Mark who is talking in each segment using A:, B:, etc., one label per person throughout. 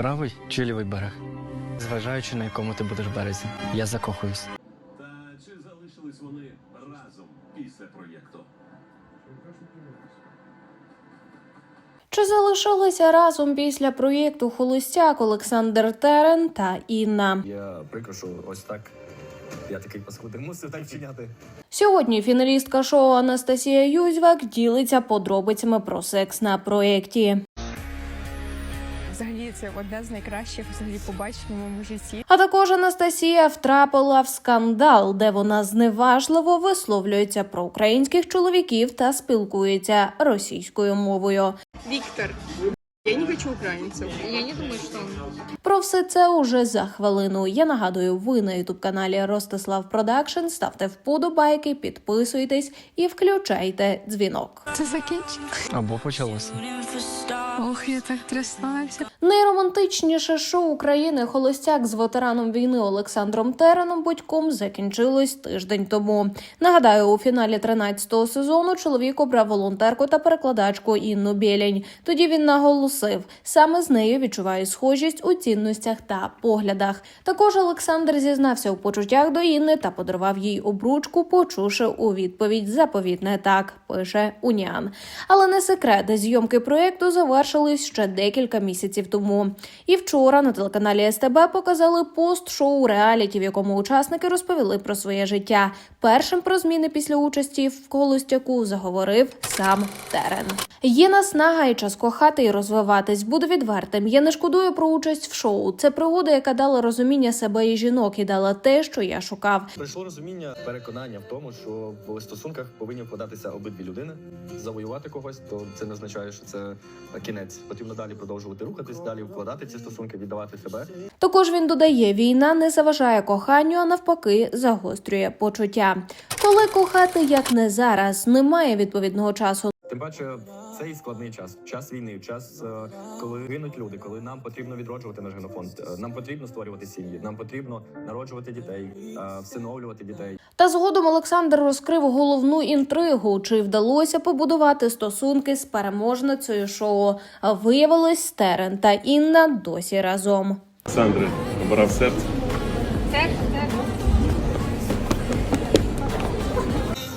A: Правий чи лівий берег? Зважаючи на якому ти будеш березі, я закохуюсь.
B: Та чи залишились вони разом після проєкту?
C: Чи залишилися разом після проєкту Холостяк Олександр Терен та Інна?
D: Я прикро, що ось так. Я такий паскудний мусив так вчиняти.
C: Сьогодні фіналістка шоу Анастасія Юзьвак ділиться подробицями про секс на проєкті.
E: Взагалі це одне з найкращих взагалі побачень у моєму житті.
C: А також Анастасія втрапила в скандал, де вона зневажливо висловлюється про українських чоловіків та спілкується російською мовою.
E: Виктор, я не хочу украинцев. Я не думаю, что он
C: Про все це уже за хвилину. Я нагадую, ви на ютуб каналі Ростислав Продакшн. Ставте вподобайки, підписуйтесь і включайте дзвінок.
E: це закінчить.
A: Або почалося.
E: Ох, я так тряслася.
C: Найромантичніше шоу України Холостяк з ветераном війни Олександром Тереном Будьком закінчилось тиждень тому. Нагадаю, у фіналі 13-го сезону чоловік обрав волонтерку та перекладачку Інну Білень. Тоді він наголосив, саме з нею відчуває схожість у цінностях та поглядах. Також Олександр зізнався у почуттях до Інни та подарував їй обручку, почувши у відповідь заповітне так. Пише Уніан. Але не секрет, зйомки проєкту завершились ще декілька місяців тому. І вчора на телеканалі СТБ показали пост шоу реаліті, в якому учасники розповіли про своє життя. Першим про зміни після участі в колостяку заговорив сам Терен. Є наснага і час кохати і розвиватись. Буду відвертим. Я не шкодую про участь в шоу. Це пригода, яка дала розуміння себе і жінок, і дала те, що я шукав.
D: Прийшло розуміння, переконання в тому, що в стосунках повинні вкладатися обидві людини. Завоювати когось, то це не означає, що це кінець. Потрібно далі продовжувати рухатись, далі вкладати ці стосунки, віддавати себе.
C: Також він додає, війна не заважає коханню, а навпаки, загострює почуття. Коли кохати як не зараз, немає відповідного часу.
D: Паче, цей складний час, час війни, час, е, коли гинуть люди, коли нам потрібно відроджувати наш генофонд. Е, Нам потрібно створювати сім'ї, нам потрібно народжувати дітей, е, всиновлювати дітей.
C: Та згодом Олександр розкрив головну інтригу, чи вдалося побудувати стосунки з переможницею шоу. А Виявилось, Терен та Інна досі разом.
B: Олександре, обрав серце.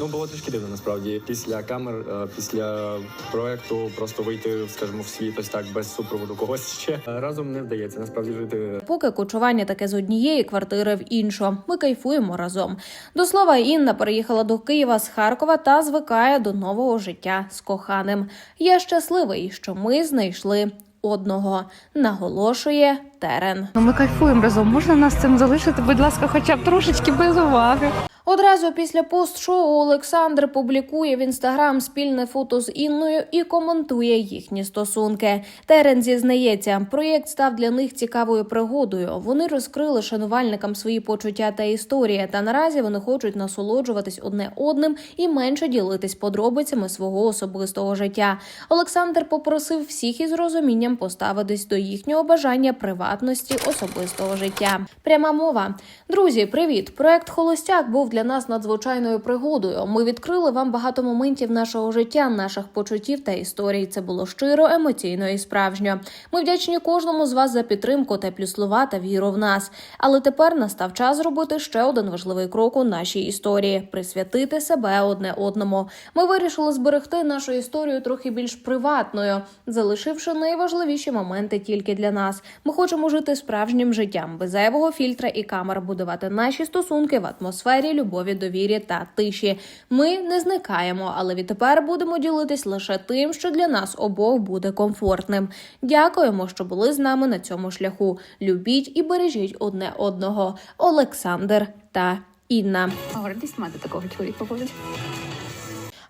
D: Ну було трішки дивно насправді. Після камер, е, після проекту просто вийти, скажімо, в світ ось так без супроводу когось ще Е, разом не вдається насправді жити
C: Поки кочування таке з однієї квартири в іншу. Ми кайфуємо разом. До слова, Інна переїхала до Києва з Харкова та звикає до нового життя з коханим. Я щасливий, що ми знайшли одного. Наголошує Терен.
E: Ну ми кайфуємо разом. Можна нас цим залишити, будь ласка, хоча б трошечки без уваги.
C: Одразу після пост-шоу Олександр публікує в інстаграм спільне фото з Інною і коментує їхні стосунки. Терен зізнається, проєкт став для них цікавою пригодою. Вони розкрили шанувальникам свої почуття та історії. Та наразі вони хочуть насолоджуватись одне одним і менше ділитись подробицями свого особистого життя. Олександр попросив всіх із розумінням поставитись до їхнього бажання приватності особистого життя. Пряма мова. Друзі, привіт! Проект Холостяк був для нас надзвичайною пригодою. Ми відкрили вам багато моментів нашого життя, наших почуттів та історій. Це було щиро, емоційно і справжньо. Ми вдячні кожному з вас за підтримку, теплі слова та віру в нас. Але тепер настав час зробити ще один важливий крок у нашій історії присвятити себе одне одному. Ми вирішили зберегти нашу історію трохи більш приватною, залишивши найважливіші моменти тільки для нас. Ми хочемо жити справжнім життям, без зайвого фільтра і камер, будувати наші стосунки в атмосфері любові, довірі та тиші. Ми не зникаємо, але відтепер будемо ділитись лише тим, що для нас обох буде комфортним. Дякуємо, що були з нами на цьому шляху. Любіть і бережіть одне одного. Олександр та Інна.
E: Гордість мати такого чоловіка.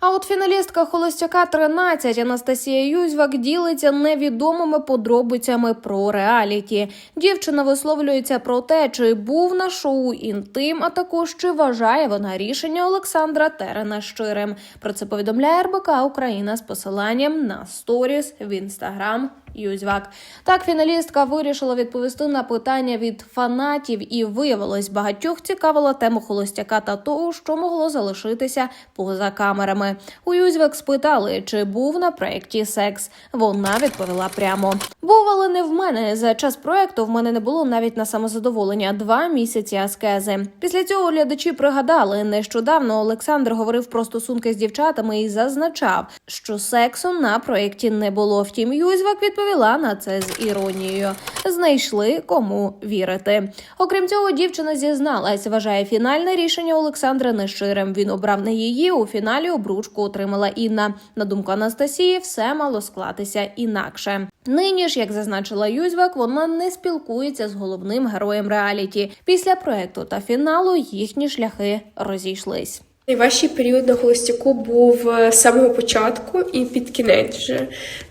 C: А от фіналістка Холостяка 13 Анастасія Юзьвак ділиться невідомими подробицями про реаліті. Дівчина висловлюється про те, чи був на шоу інтим, а також чи вважає вона рішення Олександра Терена щирим. Про це повідомляє РБК Україна з посиланням на сторіс в інстаграм Юзьвак. Так, фіналістка вирішила відповісти на питання від фанатів, і виявилось, багатьох цікавила тема холостяка та того, що могло залишитися поза камерами. У Юзьвак спитали, чи був на проєкті секс. Вона відповіла прямо: був, але не в мене. За час проекту в мене не було навіть на самозадоволення два місяці аскези. Після цього глядачі пригадали, нещодавно Олександр говорив про стосунки з дівчатами і зазначав, що сексу на проєкті не було. Втім, Юзьвак відповіла на це з іронією. Знайшли кому вірити. Окрім цього, дівчина зізналась, вважає фінальне рішення Олександра нещирим. Він обрав не її. У фіналі обручку отримала Інна. На думку Анастасії, все мало склатися інакше. Нині ж, як зазначила Юзьвак, вона не спілкується з головним героєм реаліті. Після проекту та фіналу їхні шляхи розійшлись.
F: Найважчий період на холостяку був е, з самого початку і під кінець вже.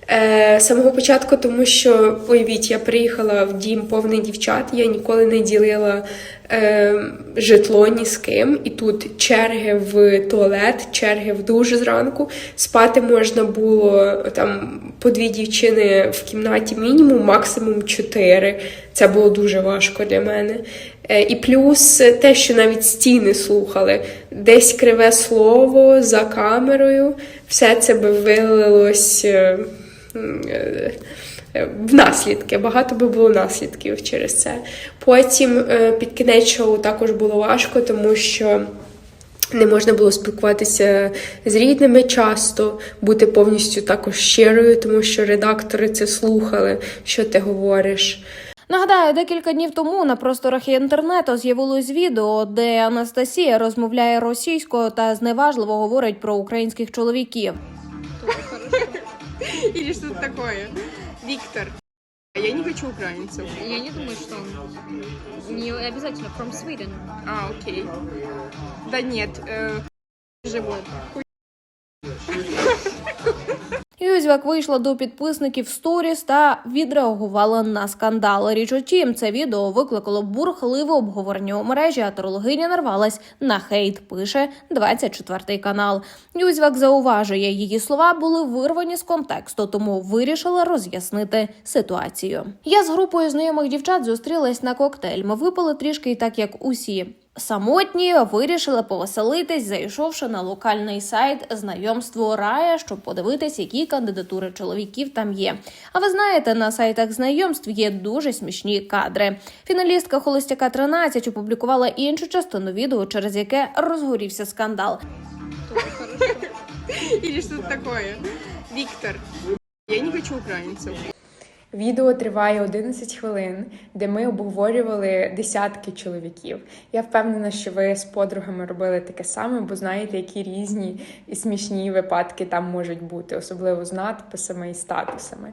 F: Е, з самого початку, тому що, уявіть, я приїхала в дім повний дівчат, я ніколи не ділила е, житло ні з ким. І тут черги в туалет, черги в душ зранку. Спати можна було там по дві дівчини в кімнаті мінімум, максимум чотири. Це було дуже важко для мене. Е, І плюс те, що навіть стіни слухали, десь криве слово за камерою, все це би вилилось е, е, в наслідки. Багато би було наслідків через це. Потім під кінець шоу також було важко, тому що. Не можна було спілкуватися з рідними часто, бути повністю також щирою, тому що редактори це слухали, що ти говориш.
C: Нагадаю, декілька днів тому на просторах інтернету з'явилось відео, де Анастасія розмовляє російською та зневажливо говорить про українських чоловіків.
G: Или что-то такое. Виктор. Я не хочу украинцев.
H: Я не думаю, что он не обязательно from Sweden.
G: А, окей. Да нет, э, живот. Хуй.
C: Юзьвак вийшла до підписників сторіс та відреагувала на скандал. Річ у тім, це відео викликало бурхливе обговорення у мережі, а трологиня нарвалась на хейт. Пише 24 канал. Юзьвак зауважує, її слова були вирвані з контексту, тому вирішила роз'яснити ситуацію. Я з групою знайомих дівчат зустрілась на коктейль. Ми випили трішки так, як усі. Самотні вирішили повеселитись, зайшовши на локальний сайт знайомство Рая, щоб подивитись, які кандидатури чоловіків там є. А ви знаєте, на сайтах знайомств є дуже смішні кадри. Фіналістка Холостяка 13 опублікувала іншу частину відео, через яке розгорівся скандал.
G: Или что-то такое. Виктор. Я не хочу украинцев.
F: Відео триває 11 хвилин, де ми обговорювали десятки чоловіків. Я впевнена, що ви з подругами робили таке саме, бо знаєте, які різні і смішні випадки там можуть бути, особливо з надписами і статусами.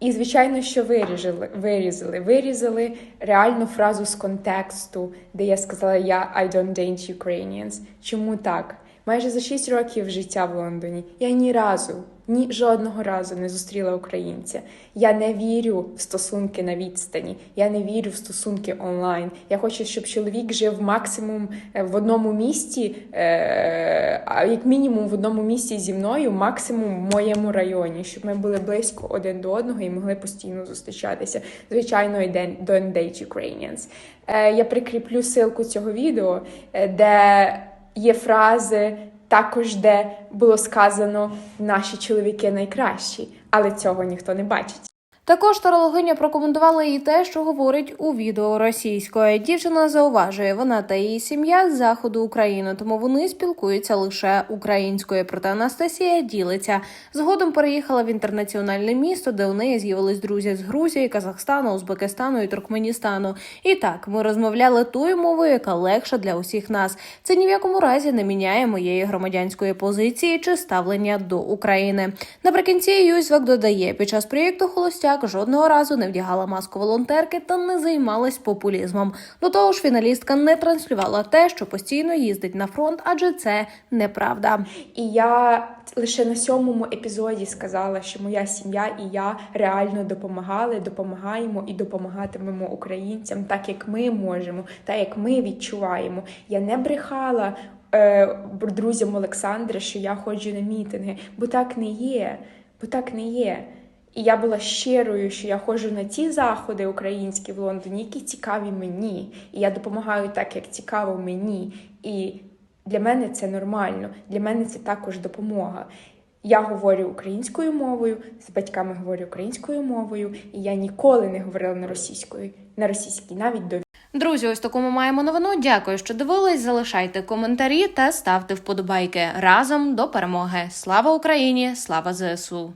F: І звичайно, що виріжали, вирізали, вирізали реальну фразу з контексту, де я сказала я I don't date Ukrainians. Чому так? Майже за 6 років життя в Лондоні я ні разу, ні жодного разу не зустріла українця. Я не вірю в стосунки на відстані. Я не вірю в стосунки онлайн. Я хочу, щоб чоловік жив максимум е, в одному місті, е, а як мінімум в одному місті зі мною, максимум в моєму районі, щоб ми були близько один до одного і могли постійно зустрічатися. Звичайно, і don't date Ukrainians. Е, Я прикріплю ссылку цього відео, де є фрази, також де було сказано наші чоловіки найкращі, але цього ніхто не бачить.
C: Також тарологиня прокоментувала і те, що говорить у відео російською. Дівчина зауважує, вона та її сім'я з заходу України, тому вони спілкуються лише українською. Проте Анастасія ділиться. Згодом переїхала в інтернаціональне місто, де у неї з'явились друзі з Грузії, Казахстану, Узбекистану і Туркменістану. І так ми розмовляли тою мовою, яка легша для усіх нас. Це ні в якому разі не міняє моєї громадянської позиції чи ставлення до України. Наприкінці Юзьвак додає, під час проєкту Холостяк жодного разу не вдягала маску волонтерки та не займалась популізмом. До того ж, фіналістка не транслювала те, що постійно їздить на фронт, адже це неправда.
F: І я лише на сьомому епізоді сказала, що моя сім'я і я реально допомагали, допомагаємо і допомагатимемо українцям, так як ми можемо, так як ми відчуваємо. Я не брехала. е, Друзям Олександра, що я ходжу на мітинги, бо так не є, бо так не є. І я була щирою, що я ходжу на ті заходи українські в Лондоні, які цікаві мені. І я допомагаю так, як цікаво мені. І для мене це нормально, для мене це також допомога. Я говорю українською мовою, з батьками говорю українською мовою, і я ніколи не говорила на російською, на російській, навіть до
C: Друзі, ось таку ми маємо новину. Дякую, що дивились. Залишайте коментарі та ставте вподобайки разом до перемоги. Слава Україні! Слава ЗСУ!